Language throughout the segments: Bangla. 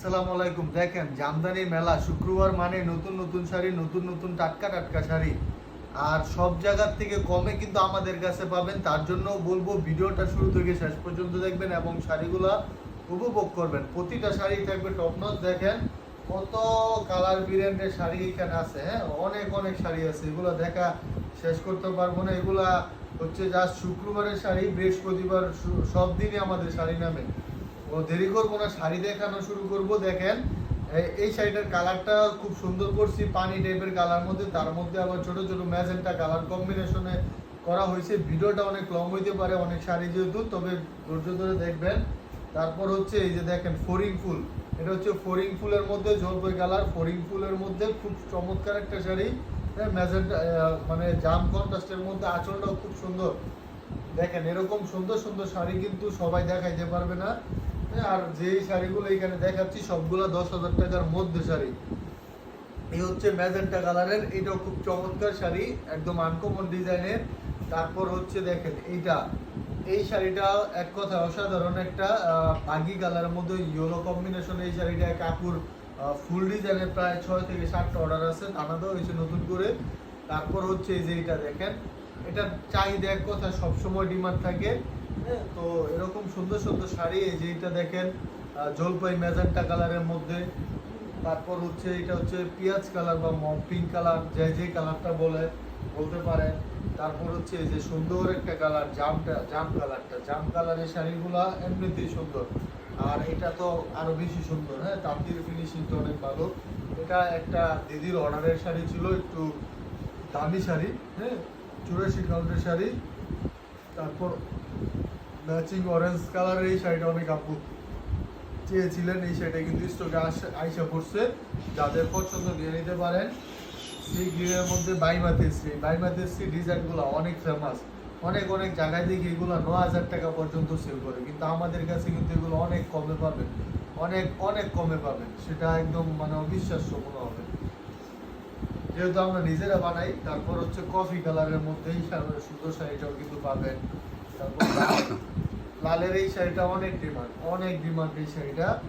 আসসালামু আলাইকুম। দেখেন, জামদানি মেলা, শুক্রবার মানে নতুন নতুন শাড়ি, নতুন নতুন টাটকা টাটকা শাড়ি। আর সব জায়গার থেকে কমে কিন্তু আমাদের কাছে পাবেন। তার জন্য বলব, ভিডিওটা শুরু থেকে শেষ পর্যন্ত দেখবেন এবং শাড়িগুলা উপভোগ করবেন। প্রতিটা শাড়ি থাকবে টপ নচ দেখেন, কত কালার ব্র্যান্ডের শাড়ি এখানে আছে হ্যাঁ? অনেক অনেক শাড়ি আছে। এগুলো দেখা শেষ করতে পারব না। এগুলা হচ্ছে জাস্ট শুক্রবারের শাড়ি, বৃহস্পতিবার সব দিনই আমাদের শাড়ি নামে। দেরি করব না, শাড়ি দেখানো শুরু করব, দেখেন। এই শাড়িটার কালারটা খুব সুন্দর করছি, পানি টাইপের কালার মধ্যে, তার মধ্যে আবার ছোট ছোট ম্যাজেন্টা কালার কম্বিনেশনে করা হয়েছে। ভিডিওটা অনেক লং হইতে পারে, অনেক শাড়ি যেহেতু, তবে ধৈর্য ধরে দেখবেন। তারপর হচ্ছে এই যে দেখেন, ফরিং ফুল। এটা হচ্ছে ফরিং ফুলের মধ্যে জলপাই কালার, ফরিং ফুলের মধ্যে খুব চমৎকার একটা শাড়ি। ম্যাজেন্টা মানে জাম কন্ট্রাস্টের মধ্যে আঁচলটাও খুব সুন্দর। দেখেন, এরকম সুন্দর সুন্দর শাড়ি কিন্তু সবাই দেখাইতে পারবে না। আর যে শাড়িগুলো এখানে দেখাচ্ছি, সবগুলো দশ হাজার টাকার মধ্যে শাড়ি। এই হচ্ছে ম্যাজেন্টা কালারের, এটাও খুব চমৎকার শাড়ি, একদম আনকমন ডিজাইনের তারপর হচ্ছে দেখেন এইটা। এই শাড়িটা এক কথা অসাধারণ একটা বাগি কালারের মধ্যে ইয়েলো কম্বিনেশন এই শাড়িটা কাকুর ফুল ডিজাইনের প্রায় ছয় থেকে সাতটা অর্ডার আছে আনাদা হয়েছে নতুন করে। তারপর হচ্ছে এই যে এটা দেখেন। এটা চাহিদা এক কথা সবসময় ডিমান্ড থাকে। তো এরকম সুন্দর সুন্দর শাড়ি, এই যে এটা দেখেন জলপাই ম্যাজেন্টা কালারের মধ্যে। তারপর হচ্ছে এটা হচ্ছে পিঁয়াজ কালার বা পিঙ্ক কালার, যে যে কালারটা বলে, বলতে পারেন। তারপর হচ্ছে এই যে সুন্দর একটা কালার, জামটা, জাম কালারটা। জাম কালারের শাড়িগুলা এমনিতেই সুন্দর। আর এটা তো আরও বেশি সুন্দর হ্যাঁ? তাঁতির ফিনিশিংটা অনেক ভালো। এটা একটা দিদির অর্ডারের শাড়ি ছিল, একটু দামি শাড়ি হ্যাঁ? চুরাশি কাউন্টের শাড়ি। তারপর ম্যাচিং অরেঞ্জ কালারের এই শাড়িটা অনেক আপু চেয়েছিলেন, এই শাড়িটা কিন্তু স্টকে আইসা পড়ছে। যাদের পছন্দ নিয়ে নিতে পারেন। সেই গ্রিনের মধ্যে বাইমাতেশ্রী বাইমাতেশ্রী ডিজাইনগুলো অনেক ফেমাস অনেক অনেক জায়গায় দেখি এগুলো ন হাজার টাকা পর্যন্ত সেল করে। কিন্তু আমাদের কাছে কিন্তু এগুলো অনেক কমে পাবেন। অনেক অনেক কমে পাবেন। সেটা একদম মানে অবিশ্বাস্য মনে হবে। যেহেতু আমরা নিজেরা বানাই, তারপর হচ্ছে কফি কালারের মধ্যেই সুন্দর শাড়িটাও কিন্তু পাবেন। তারপর লাল- লালের এই শাড়িটা অনেক ডিমান্ড অনেক ডিমান্ড এই শাড়িটা।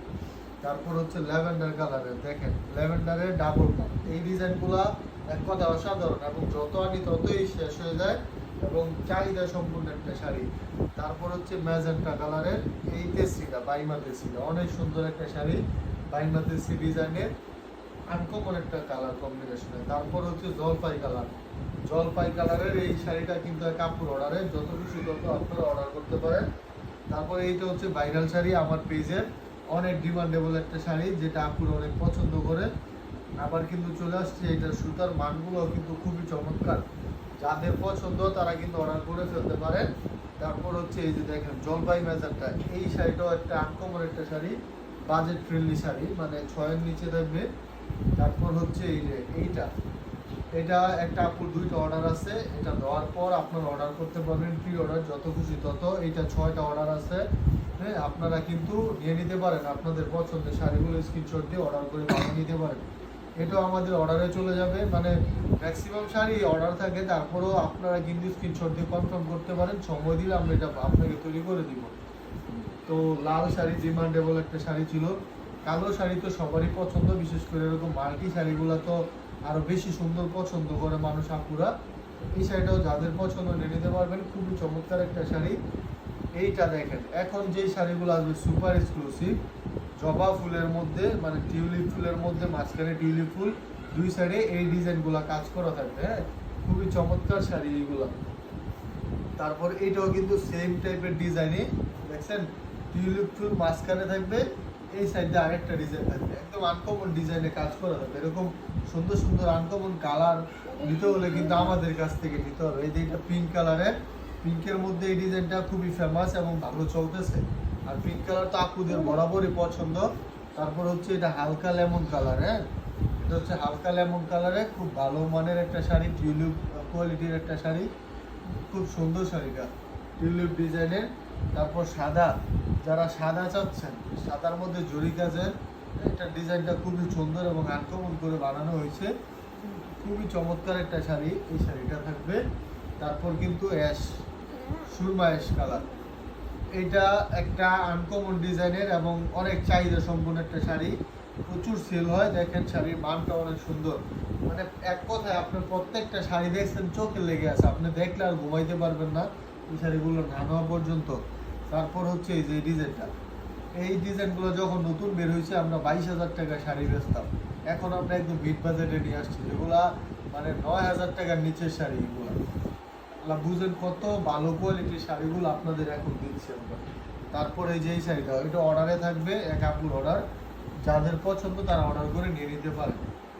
তারপর হচ্ছে ল্যাভেন্ডার কালারের, দেখেন, ল্যাভেন্ডারের ডাবল কাপ এই ডিজাইনগুলা এক কথা অসাধারণ, এবং যত আনি ততই শেষ হয়ে যায়, এবং চাহিদা সম্পূর্ণ একটা শাড়ি। তারপর হচ্ছে ম্যাজেন্টা কালারের এই তেসিটা বাইমা তেসিটা অনেক সুন্দর একটা শাড়ি, বাইমা তেসি ডিজাইনের। আনকমন একটা কালার কম্বিনেশনে তারপর হচ্ছে জলপাই কালার জলপাই কালারের এই শাড়িটা কিন্তু কাপড় অর্ডারে যত খুশি তত আপনারা অর্ডার করতে পারেন। তারপর এইটা হচ্ছে ভাইরাল শাড়ি আমার পেজের অনেক ডিমান্ডেবল একটা শাড়ি, যেটা আপুরা অনেক পছন্দ করে। আবার কিন্তু চলে আসছে এটা সুতার মানগুলো কিন্তু খুবই চমৎকার। যাদের পছন্দ, তারা কিন্তু অর্ডার করে ফেলতে পারেন। তারপর হচ্ছে এই যে দেখেন, জলপাই ম্যাজারটা এই শাড়িটাও একটা আনকমন একটা শাড়ি। বাজেট ফ্রেন্ডলি শাড়ি মানে ছয়ের নিচে থাকবে। তারপর হচ্ছে এই যে এইটা। এটা একটা আপুর দুইটা অর্ডার আছে, এটা দেওয়ার পর আপনার অর্ডার করতে পারবেন প্রি অর্ডার যত খুশি তত। এইটা ছয়টা অর্ডার আছে হ্যাঁ আপনারা কিন্তু নিয়ে নিতে পারেন। আপনাদের পছন্দের শাড়িগুলো স্ক্রিনশট দিয়ে অর্ডার করে বানিয়ে নিতে পারেন। এটাও আমাদের অর্ডারে চলে যাবে। মানে ম্যাক্সিমাম শাড়ি অর্ডার থাকে, তারপরেও আপনারা কিন্তু স্ক্রিনশট দিয়ে কনফার্ম করতে পারেন। সময় দিলে আমরা এটা আপনাকে তৈরি করে দিব। তো লাল শাড়ি ডিমান্ডেবল একটা শাড়ি ছিল। কালো শাড়ি তো সবারই পছন্দ, বিশেষ করে এরকম মাল্টি শাড়িগুলো তো আরও বেশি সুন্দর পছন্দ করে মানুষ আপুরা। এই শাড়িটাও যাদের পছন্দ নিয়ে নিতে পারবেন। খুবই চমৎকার একটা শাড়ি। এইটা দেখেন, এখন যে শাড়িগুলো আসবে সুপার এক্সক্লুসিভ জবা ফুলের মধ্যে মানে টিউলিপ ফুলের মধ্যে, মাঝখানে টিউলিপ ফুল, দুই সাইডে এই ডিজাইনগুলো কাজ করা থাকবে হ্যাঁ? খুবই চমৎকার শাড়ি এইগুলো। তারপর এটাও কিন্তু সেম টাইপের ডিজাইনে, দেখছেন? টিউলিপ ফুল মাঝখানে থাকবে এই সাইডে আরেকটা ডিজাইন থাকবে একদম আনকমন ডিজাইনে কাজ করা থাকবে এরকম সুন্দর সুন্দর আনকমন কালার নিতে হলে কিন্তু আমাদের কাছ থেকে নিতে হবে। এই যে এটা পিঙ্ক কালারের পিঙ্কের মধ্যে এই ডিজাইনটা খুবই ফেমাস এবং ভালো চলতেছে। আর পিঙ্ক কালার তো আপুদের বরাবরই পছন্দ। তারপর হচ্ছে এটা হালকা লেমন কালার হ্যাঁ? এটা হচ্ছে হালকা লেমন কালারে খুব ভালো মানের একটা শাড়ি টিউলিপ কোয়ালিটির একটা শাড়ি। খুব সুন্দর শাড়িটা টিউলিপ ডিজাইনের তারপর সাদা, যারা সাদা চাচ্ছেন, সাদার মধ্যে জরি কাজের এটা ডিজাইনটা খুবই সুন্দর এবং আনকমন করে বানানো হয়েছে। খুবই চমৎকার একটা শাড়ি, এই শাড়িটা থাকবে। তারপর কিন্তু অ্যাশ, সুরমা অ্যাশ কালার। এটা একটা আনকমন ডিজাইনের এবং অনেক চাহিদা সম্পন্ন একটা শাড়ি। প্রচুর সেল হয়। দেখেন শাড়ির মানটা অনেক সুন্দর। মানে এক কথায় আপনার প্রত্যেকটা শাড়ি দেখছেন, চোখে লেগে আছে। আপনি দেখলে আর ঘুমাইতে পারবেন না। এই শাড়িগুলো না নেওয়া পর্যন্ত, তারপর হচ্ছে এই যে ডিজাইনটা। এই ডিজাইনগুলো যখন নতুন বের হয়েছে, আমরা বাইশ হাজার টাকা শাড়ি বেচতাম। এখন আমরা একদম বিট বাজেটে নিয়ে আসছি, যেগুলা মানে নয় হাজার টাকার নিচের শাড়ি এগুলো। বুঝেন কত ভালো কোয়ালিটির শাড়িগুলো আপনাদের এখন দিচ্ছি আমরা। তারপরে এই যে এই শাড়িটা এটা অর্ডারে থাকবে, এক আপুর অর্ডার যাদের পছন্দ তারা অর্ডার করে নিয়ে নিতে পারে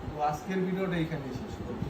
তো আজকের ভিডিওটা এখানে শেষ করব